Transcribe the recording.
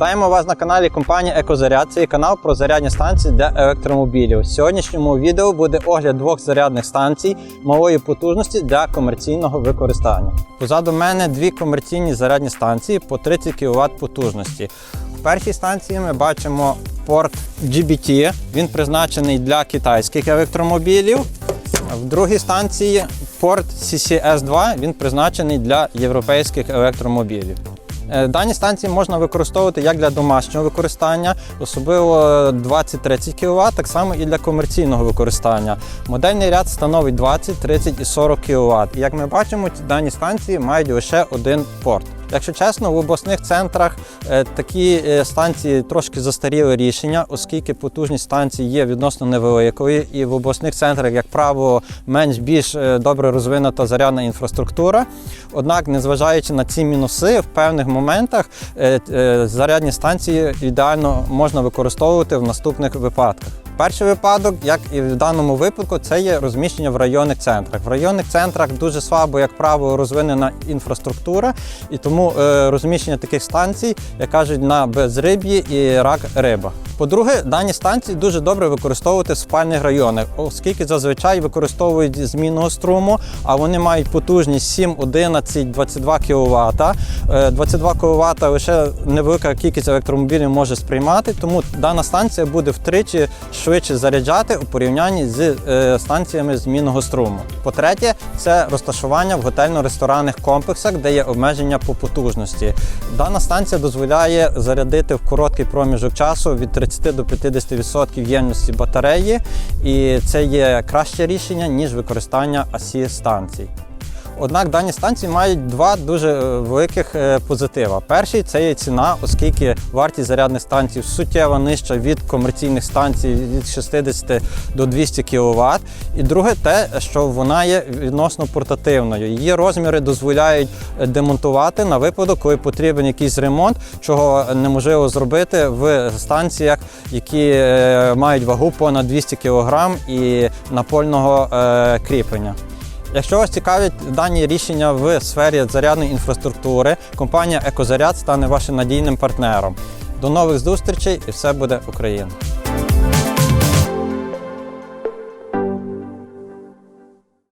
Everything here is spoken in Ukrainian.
Вітаємо вас на каналі компанії Екозаряд. Це канал про зарядні станції для електромобілів. У сьогоднішньому відео буде огляд двох зарядних станцій малої потужності для комерційного використання. Позаду мене дві комерційні зарядні станції по 30 кВт потужності. В першій станції ми бачимо порт GBT. Він призначений для китайських електромобілів. В другій станції порт CCS2 він призначений для європейських електромобілів. Е, Дані станції можна використовувати як для домашнього використання, особливо 20-30 кВт, так само і для комерційного використання. Модельний ряд становить 20, 30 і 40 кВт. І як ми бачимо, дані станції мають лише один порт. Якщо чесно, в обласних центрах е, такі е, станції трошки застаріли рішення, оскільки потужність станцій є відносно невеликою, і в обласних центрах, як правило, менш більш е, добре розвинута зарядна інфраструктура. Однак, незважаючи на ці мінуси, в певних моментах зарядні станції ідеально можна використовувати в наступних випадках. Перший випадок, як і в даному випадку, це є розміщення в районних центрах. В районних центрах дуже слабо, як правило, розвинена інфраструктура, і тому е, розміщення таких станцій, як кажуть, на безриб'ї і рак риба. По-друге, дані станції дуже добре використовувати в спальних районах, оскільки зазвичай використовують змінного струму, а вони мають потужність 7, 11, 22 кВт. 22 кВт лише невелика кількість електромобілів може сприймати, тому дана станція буде втричі швидше заряджати у порівнянні з е, станціями змінного струму. По-третє, це розташування в готельно-ресторанних комплексах, де є обмеження по потужності. Дана станція дозволяє зарядити в короткий проміжок часу від 30 до 50% ємності батареї, і це є краще рішення ніж використання асі станцій. Однак дані станції мають два дуже е, великих е, позитива. Перший це є ціна, оскільки вартість зарядних станцій суттєво нижча від комерційних станцій від 60 до 200 кВт. І друге, те, що вона є відносно портативною. Її розміри дозволяють е, демонтувати на випадок, коли потрібен якийсь ремонт, чого неможливо зробити в станціях, які мають вагу понад 200 кг і напольного кріплення. Якщо вас цікавлять дані рішення в сфері зарядної інфраструктури, компанія Екозаряд стане вашим надійним партнером. До нових зустрічей і все буде Україна!